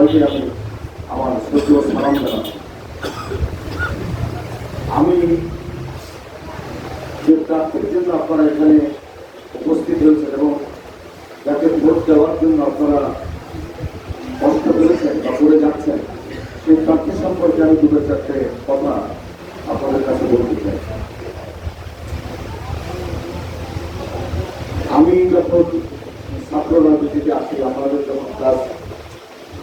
সবাইকে আমি আমার শ্রদ্ধেয় সালাম আমি যে প্রার্থীর জন্য আপনারা এখানে উপস্থিত হয়েছেন এবং যাকে ভোট দেওয়ার জন্য আপনারা কষ্ট করেছেন বা করে যাচ্ছেন, সেই প্রার্থী সম্পর্কে আমি দুটো চারটে কথা আপনাদের কাছে বলতে চাই। আমি যখন ছাত্র রাজনীতিতে আসি, আমাদের যখন ক্লাস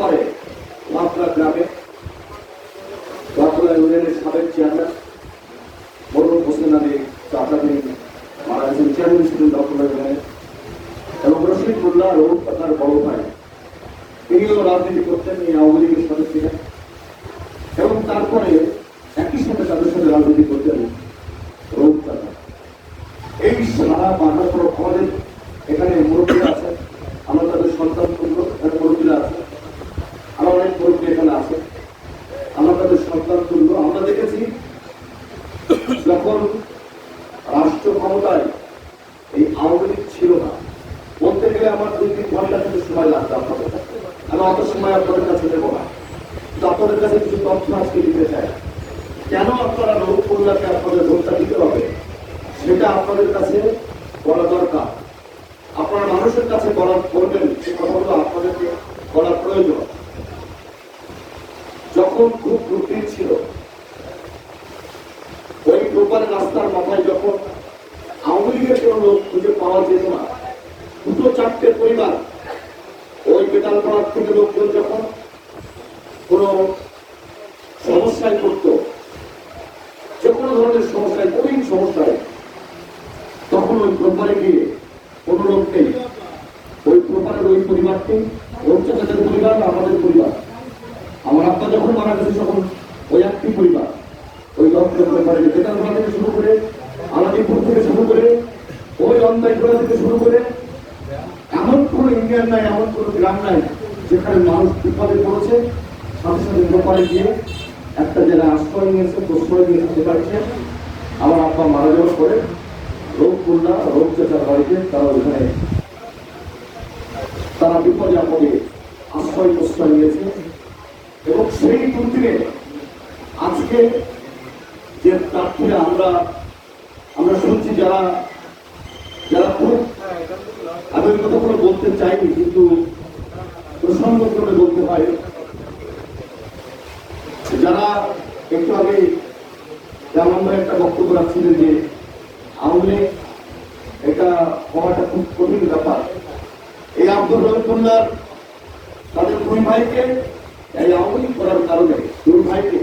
পরে মাতলা গ্রামে বাতলা ইউনিয়নের সাবেক চেয়ারম্যান মরুম হোসেন আলী চাচা মারা গেছেন। চেয়ারম্যান ছিলেন ইউনিয়নের এবং রশিদ মোল্লা রৌফ তার বড় ভাই। তিনিও রাজনীতি করতেন এই আওয়ামী লীগের ছিলেন। এবং তারপরে একই সাথে তাদের সাথে রাজনীতি করতেন রৌফ এই সারা বাধা পর আমাদের এখানে মুরব্বীরা আছেন আমরা তাদের সন্তান তুল্য এখানে মুরব্বীরা আছে আমার অনেক মুরব্বী এখানে আছে আমরা আমরা দেখেছি, যখন রাষ্ট্র ক্ষমতায় এই আওয়ামী লীগ ছিল না, বলতে গেলে আমার দুই তিন ঘণ্টা সময় আপনাদের কাছে। আমি অত সময় আপনাদের কাছে দেবো না। কিন্তু আপনাদের কাছে কিছু তথ্য আজকে দিতে চাই। কেন আপনারা রূপপুল্লাকে আপনাদের ভোটটা দিতে হবে? সেটা আপনাদের কাছে বলা দরকার। আপনারা মানুষের কাছে বলা সে কথাগুলো আপনাদেরকে বলার প্রয়োজন। যখন খুব রুটিন ছিল ওই প্রপার রাস্তার মাথায় যখন আওয়ামী লীগের কোনো লোক খুঁজে পাওয়া যেত না দুটো চারটে পরিবার ওই থেকে লোকজন যখন কোনো সমস্যায় পড়তো, যে কোনো ধরনের সমস্যায়, কঠিন সমস্যায়, তখন ওই প্রপারে গিয়ে লোক নেই। ওই প্রপারের ওই পরিবারটি হচ্ছে তাদের পরিবার আমাদের পরিবার। আমার আব্বা যখন মারা গেছে, তখন ওই একটি পরিবার, ওই দপ্তর ব্যাপারে। বেতালপাড়া থেকে শুরু করে আলাদিপুর থেকে শুরু করে, ওই অন্তাইপুরা থেকে শুরু করে, এমন কোন ইন্ডিয়ান নাই, এমন কোন গ্রাম নাই যেখানে মানুষ বিপদে পড়েছে, সাথে সাথে ব্যাপারে গিয়ে একটা জায়গায় আশ্রয় নিয়েছে, প্রশ্রয় নিয়ে পারছে। আমার আব্বা মারা যাওয়ার পরে রোগ কন্যা, রোগ চেতার বাড়িতে তারা ওখানে তারা বিপদে আপদে আশ্রয় প্রশ্রয় নিয়েছে। এবং সেই দুর্দিনে আজকে যে প্রার্থীরা আমরা আমরা শুনছি যারা যারা খুব আমি কথাগুলো বলতে চাইনি, কিন্তু প্রসঙ্গ করে বলতে হয়, যারা একটু আগে যেমন একটা বক্তব্য রাখছিলেন যে আমলে এটা হওয়াটা খুব কঠিন ব্যাপার। এই আব্দুল রহমতুল্লাহ তাদের দুই ভাইকে, এই আওয়ামী করার কারণে দুই ভাইকে